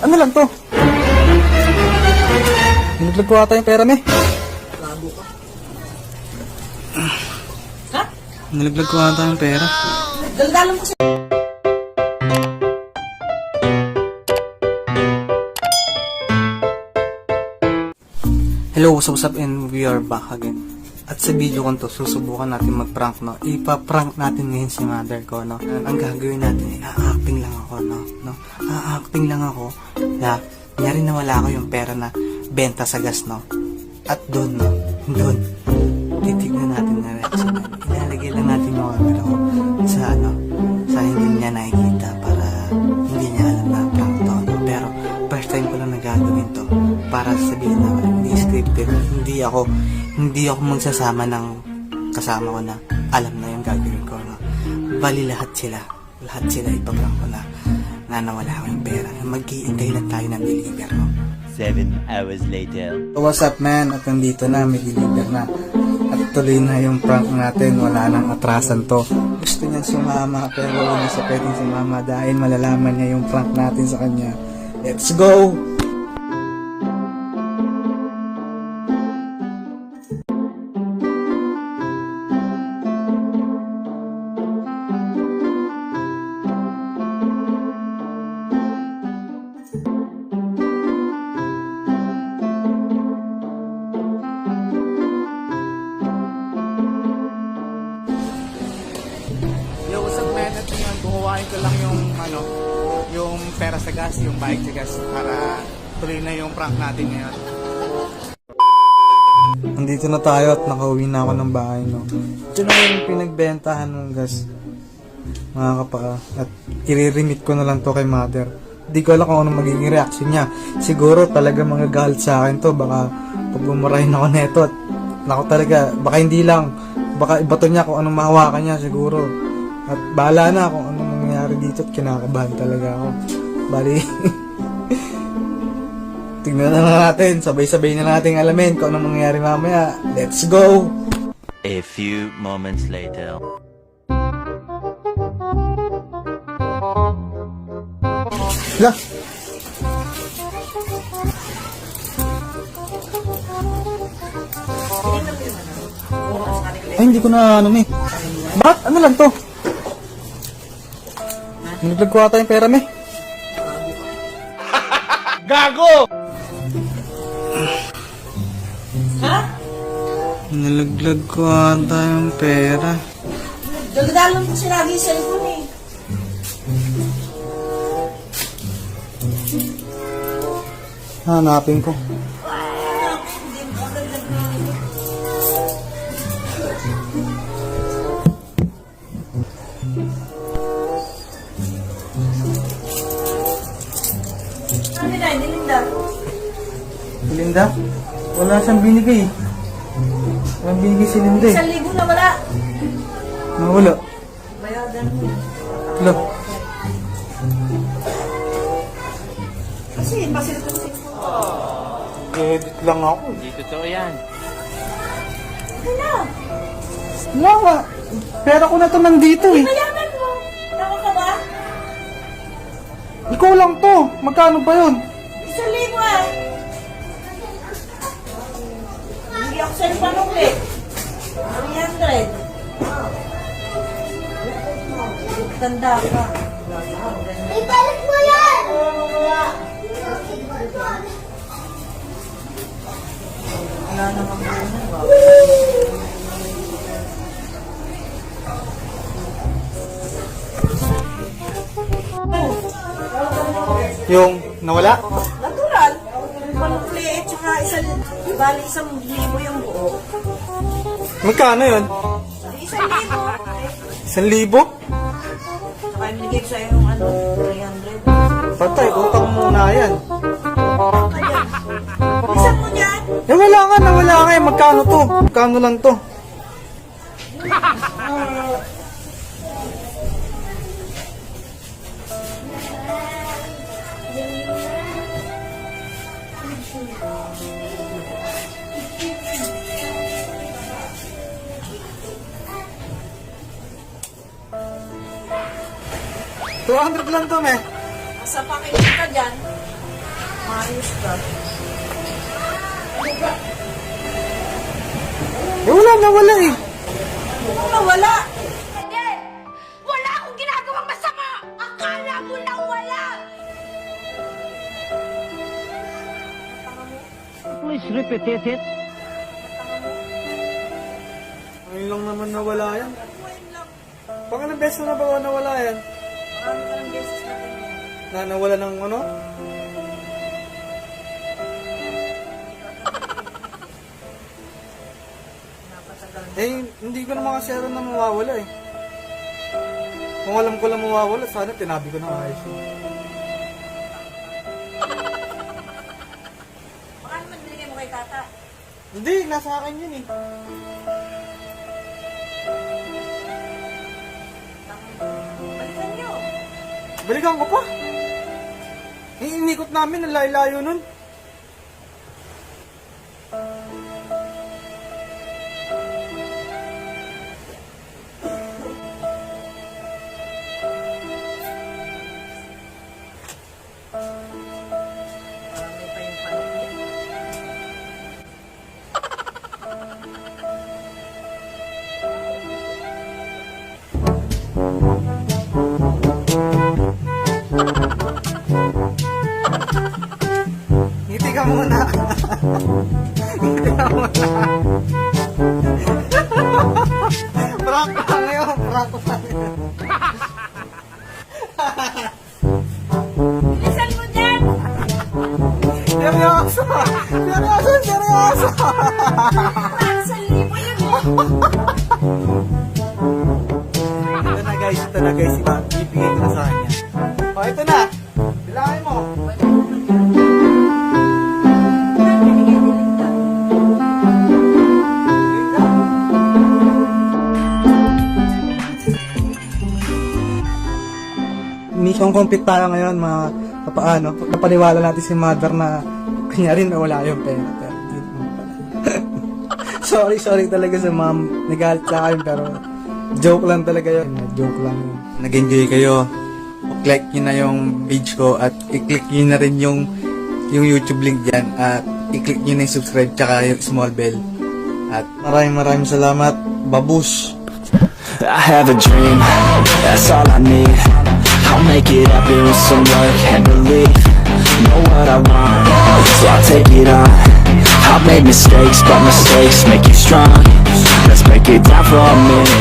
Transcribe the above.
Ano lang to? Nilaglag ko ata yung pera, me. Ha? Nilaglag ko ata yung pera. Daldalan mo siya. Hello, what's up, what's up, and we are back again. At sa video ko to, susubukan natin mag-prank, no? Ipa-prank natin ngayon si mother ko, no? Ang gagawin natin, a-acting lang ako, no? no? A-acting lang ako na, nyari na wala ako yung pera na benta sa gas, no? At doon, no? Doon. Titignan natin na reaction. Ilalagay lang natin yung camera ko sa, ano, sa hindi niya nakikita para hindi niya alam na prank to, no? Pero, first time ko lang nagagawin to para sabihin na hindi scripted. Hindi ako, hindi ako magsasama ng kasama ko na alam na yung gagawin ko. No? Bali lahat sila. Lahat sila ipaprank ko na na nawala ko yung pera. Mag-iintay lang tayo ng deliver, no? Seven hours later. What's up, man? At nandito na, may deliver na. At tuloy na yung prank natin. Wala nang atrasan to. Gusto niya sumama, pero hindi siya pwedeng sumama dahil malalaman niya yung prank natin sa kanya. Let's go! Ano, yung pera sa gas, yung bike sa gas, para tuloy na yung prank natin ngayon. Nandito na tayo at nakauwi na ako ng bahay, no? Ito na yung pinagbentahan ng gas, mga kapaka. At i-remit ko na lang to kay mother. Di ko alam kung anong magiging reaction niya. Siguro talaga mga galit sa akin to. Baka pag bumarahin ako neto at nako talaga, baka hindi lang. Baka ibato niya kung anong mahawakan niya siguro. At bahala na kung mangyayari dito at kinakabahan talaga ako. Bali, tignan na lang natin. Sabay-sabay na natin alamin kung anong mangyayari mamaya. Let's go! A few moments later. Lah! Ay, hindi ko na ano eh. Bakit? Ano lang to? Nilaglag ko ata yung pera, me. Ha? Nilaglag ko ata yung pera. Daldalan mo siya lagi yung cellphone eh. Hanapin ko. Ano na, dilinda? Linda? Wala siyang binigay. Walang binigay si Linda eh. Isang libo na wala. Nawala. Bayadan mo. Lo. Kasi, basil ko sa Edit lang ako. Hindi totoo yan. Ano na? Wala nga. Pera ko na to nandito eh. Mayaman mo. Tawa ka ba? Ikaw lang to. Magkano ba yun? Libo ah. Hindi ako sa'yo panukli. 300. Tanda ka. Ibalik mo yan! Wala namang bunga. Yung nawala? Bali isang libo yung buo. Magkano yun? Isang libo. Isang libo? Saka binigay ko sa'yo yung ano, 300. Patay, utang muna yan. Isang mo dyan. Eh wala nga, nawala nga. Magkano to? Magkano lang to? Two hundred lang to, me. Sa pakinig ka dyan. Maayos ka. Eh, wala na, wala eh. Ano nawala? Hindi! Wala akong ginagawang masama! Akala mo na wala! Please repeat it. Ngayon lang naman nawala yan. Pangalang beses na ba nawala yan? Marami ka ng beses na ganyan. Na nawala ng ano? Eh, hindi ko naman kasi alam na mawawala eh. Kung alam ko lang mawawala, sana tinabi ko na ayos. Baka naman binigay mo kay tata. Hindi, nasa akin yun eh. Balikan ko pa. Eh, inikot namin, ang layo-layo nun. Ngayon. Bilisan mo dyan! Seryoso! Seryoso, seryoso! Sa libo yun eh. ito na guys, ito na guys, ibigay ko na sa kanya. Mission complete tayo ngayon, mga papaano. Napaniwala natin si mother na kunyari na wala yung pera. Pero hindi naman pala. sorry, sorry talaga sa mom. Nagalit sa akin pero joke lang talaga yun. Joke lang yun. Nag-enjoy kayo. Click nyo na yung page ko at i-click nyo na rin yung yung YouTube link dyan at i-click nyo na yung subscribe tsaka yung small bell. At maraming maraming salamat. Babush! I have a dream, that's all I need I'll make it happen with some work and belief. Know what I want, so I'll take it on. I've made mistakes, but mistakes make you strong. Let's break it down for a minute